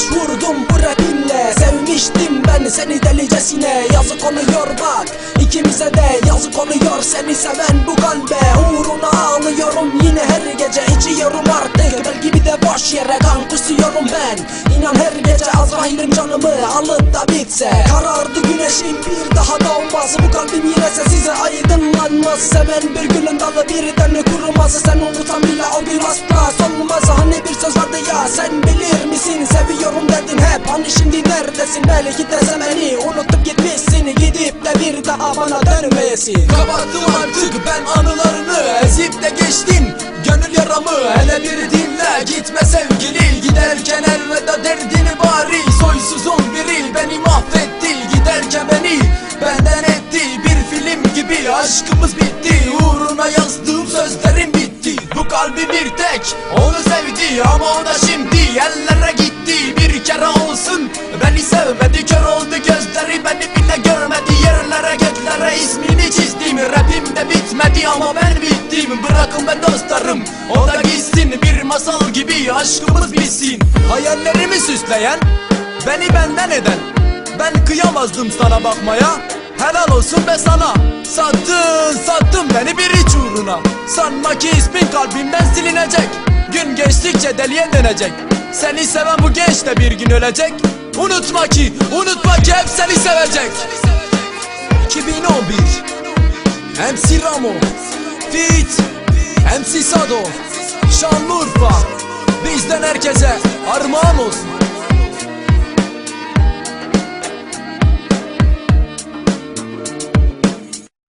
başvurdum bu rapimle Sevmiştim ben seni delicesine. Yazık oluyor bak ikimize de yazık oluyor. Seni seven bu kalbe Uğruna ağlıyorum. Yine her gece içiyorum artık. Belki bir de boş yere kan kusuyorum ben. İnan her gece Azrail'in canımı alıp da bitse. Karardı güneşim bir daha doğmaz Bu kalbim yine sessize aydınlanmaz. Seven bir gülün dalı birden kurumaz. Sen unutan bile o gün asla solmaz. Hani bir söz vardı ya sen misin Seviyorum dedin hep. Hani şimdi neredesin? Belki de sen beni unutup gitmişsin. Gidip de bir daha bana dönmeyesin. Kapattım artık ben anılarını Ezip de geçtim. Gönül yaramı Hele bir dinle. Gitme sevgili Giderken elveda derdini bari. Soysuzun biri beni mahvetti. Giderken beni benden etti. Bir film gibi aşkımız bitti. Uğruna yazdığım sözlerim bitti. Bu kalbi bir tek onu sevdi Ama o da şimdi. Bir kere olsun. Beni sevmedi Kör oldu gözleri. Beni bile görmedi. Yerlere göklere ismini çizdim. Rapim de bitmedi ama ben bittim. Bırakın ben dostlarım o da gitsin. Bir masal gibi aşkımız bitsin. Hayallerimi süsleyen Beni benden eden. Ben kıyamazdım sana bakmaya. Helal olsun be sana. Sattın sattın beni bir iç uğruna. Sanma ki ismin kalbimden silinecek. Gün geçtikçe deliye dönecek Seni seven bu genç de bir gün ölecek. Unutma ki unutma ki hep seni sevecek. 2011 MC Ramo Fit MC Sado Şanlıurfa. Bizden herkese armağan olsun